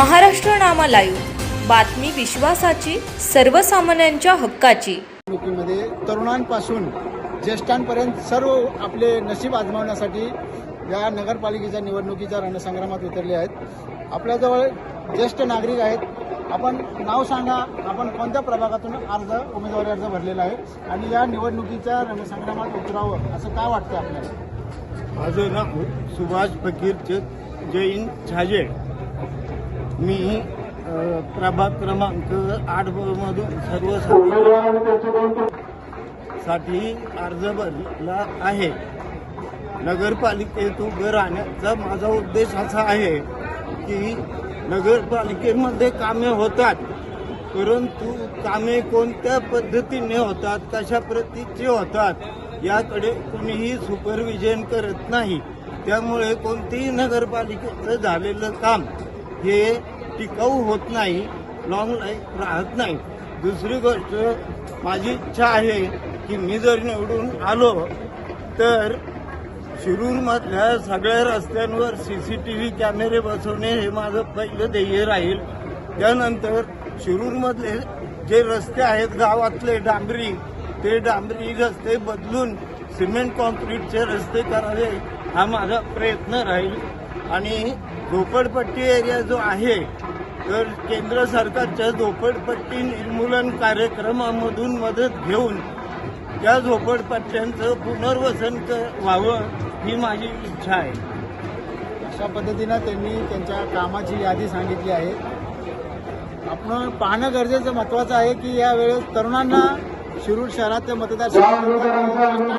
महाराष्ट्र नामा live. बातमी विश्वासाची सर्वसामान्यांच्या हक्काची. निवडणुकीमध्ये तरुणांपासून ज्येष्ठांपर्यंत सर्व आपले नशीब आजमावण्यासाठी या नगरपालिकेच्या निवडणुकीच्या रणसंग्रामात उतरले आहेत. आपल्याजवळ ज्येष्ठ नागरिक आहेत. आपण नाव सांगा आपण कोणत्या प्रभागातून अर्ज उमेदवारी अर्ज भरलेला आहे आणि या निवडणुकीच्या रणसंग्रामात उतरावं असं काय वाटतं आपल्याला? माझं नाव सुभाष फकीर ज- जैन छाजे. मी प्रभाग क्रमांक आठ मधून सर्वसाठी अर्ज भरला आहे. नगरपालिकेत उभं राहण्याचा माझा उद्देश असा आहे की नगरपालिकेमध्ये कामे होतात परंतु कामे कोणत्या पद्धतीने होतात कशा प्रतीचे होतात याकडे कुणीही सुपरविजन करत नाही. त्यामुळे कोणतेही नगरपालिकेचं झालेलं काम हे टिकाऊ होत नाही लॉंग लाईफ राहत नाही. दुसरी गोष्ट माझी इच्छा आहे की मी जर निवडून आलो तर शिरूरमधल्या सगळ्या रस्त्यांवर सी सी टी व्ही कॅमेरे बसवणे हे माझं पहिलं ध्येय राहील. त्यानंतर शिरूरमधले जे रस्ते आहेत गावातले डांबरी ते डांबरी रस्ते बदलून सिमेंट कॉन्क्रीटचे रस्ते करावे हा माझा प्रयत्न राहील. आणि झोपडपट्टी एरिया जो आहे तर केंद्र सरकारच्या झोपडपट्टी निर्मूलन कार्यक्रमामधून मदत घेऊन त्या झोपडपट्ट्यांचं पुनर्वसन व्हावं ही माझी इच्छा आहे. अशा पद्धतीनं त्यांनी त्यांच्या कामाची यादी सांगितली आहे. आपण पाहणं गरजेचं महत्वाचं आहे की यावेळेस तरुणांना शिरूर शहरात मतदार